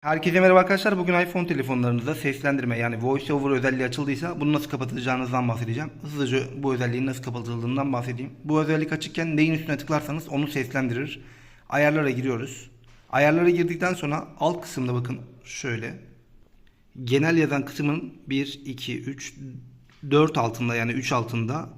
Herkese merhaba arkadaşlar. Bugün iPhone telefonlarınızda seslendirme yani voice over özelliği açıldıysa bunu nasıl kapatacağınızdan bahsedeceğim. Hızlıca bu özelliğin nasıl kapatıldığından bahsedeyim. Bu özellik açıkken neyin üstüne tıklarsanız onu seslendirir. Ayarlara giriyoruz. Ayarlara girdikten sonra alt kısımda bakın şöyle. Genel yazan kısmın 1, 2, 3, 4 altında yani 3 altında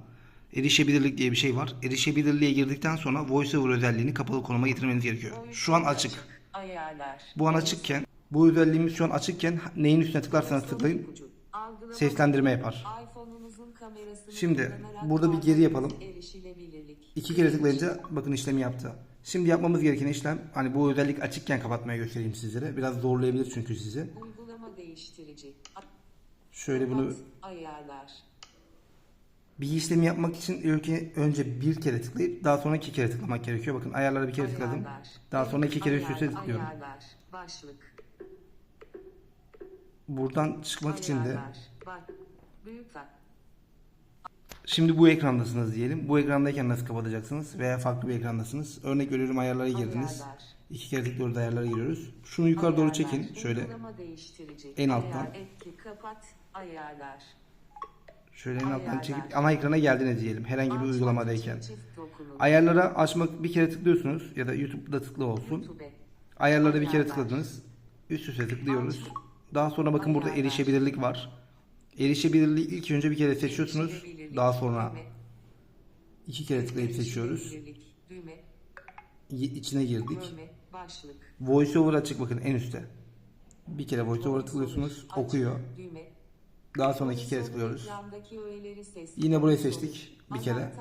erişebilirlik diye bir şey var. Erişebilirliğe girdikten sonra voice over özelliğini kapalı konuma getirmeniz gerekiyor. Şu an açık. Ayarlar. Bu an açıkken, bu özelliğimiz şu an açıkken neyin üstüne tıklarsanız tıklayın seslendirme yapar. Şimdi, burada bir geri yapalım. İki kere tıklayınca bakın işlemi yaptı. Şimdi yapmamız gereken işlem hani bu özellik açıkken kapatmaya göstereyim sizlere. Biraz zorlayabilir çünkü sizi. Şöyle bunu bir işlemi yapmak için önce bir kere tıklayıp daha sonra iki kere tıklamak gerekiyor. Bakın ayarlara bir kere tıkladım. Daha sonra iki kere üst üste tıklıyorum. Başlık. Buradan çıkmak için de. Şimdi bu ekrandasınız diyelim. Bu ekrandayken nasıl kapatacaksınız veya farklı bir ekrandasınız. Örnek veriyorum ayarlara girdiniz. İki kere tıklıyoruz ayarlara giriyoruz. Şunu yukarı doğru çekin şöyle. En alttan. Şöyle en alttan çekip ana ekrana geldiniz diyelim. Herhangi bir uygulamadayken. Ayarlara açmak bir kere tıklıyorsunuz ya da YouTube'da tıklı olsun. Ayarlara bir kere tıkladınız. Üst üste tıklıyoruz. Daha sonra bakın burada erişebilirlik var. Erişebilirliği ilk önce bir kere seçiyorsunuz. Daha sonra iki kere tıklayıp seçiyoruz. İçine girdik. VoiceOver açık bakın en üstte. Bir kere VoiceOver'a tıklıyorsunuz. Okuyor. Daha sonra iki kere tıklıyoruz. Yine burayı seçtik. Bir kere.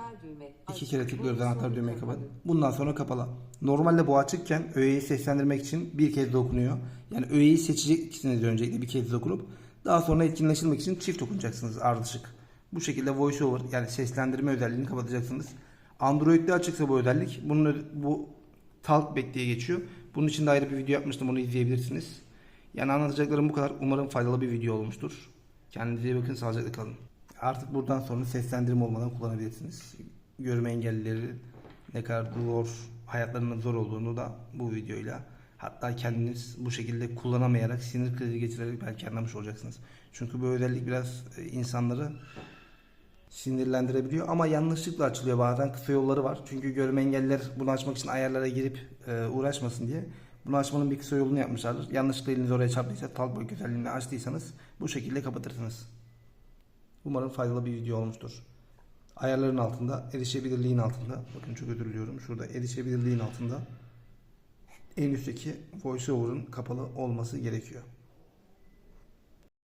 İki kere tıklıyoruz anahtar kapalı. kapat. Bundan sonra kapalı. Normalde bu açıkken öğeyi seslendirmek için bir kez dokunuyor. Yani öğeyi seçeceksiniz öncelikle bir kez dokunup daha sonra etkinleştirmek için çift dokunacaksınız ardışık. Bu şekilde voice over yani seslendirme özelliğini kapatacaksınız. Android'de açıksa bu özellik. Bunun bu Talkback diye geçiyor. Bunun için de ayrı bir video yapmıştım. Onu izleyebilirsiniz. Yani anlatacaklarım bu kadar. Umarım faydalı bir video olmuştur. Kendinize iyi bakın. Sağlıcakla kalın. Artık buradan sonra seslendirme olmadan kullanabilirsiniz. Görme engellileri ne kadar zor, hayatlarının zor olduğunu da bu videoyla hatta kendiniz bu şekilde kullanamayarak sinir krizi geçirerek belki anlamış olacaksınız. Çünkü bu özellik biraz e, insanları sinirlendirebiliyor ama yanlışlıkla açılıyor bazen kısa yolları var. Çünkü görme engelliler bunu açmak için ayarlara girip e, uğraşmasın diye bunu açmanın bir kısa yolunu yapmışlardır. Yanlışlıkla eliniz oraya çarptıysa talkback özelliğini açtıysanız bu şekilde kapatırsınız. Umarım faydalı bir video olmuştur. Ayarların altında, erişebilirliğin altında. Bakın çok özür diliyorum. Şurada erişebilirliğin altında en üstteki VoiceOver'ın kapalı olması gerekiyor.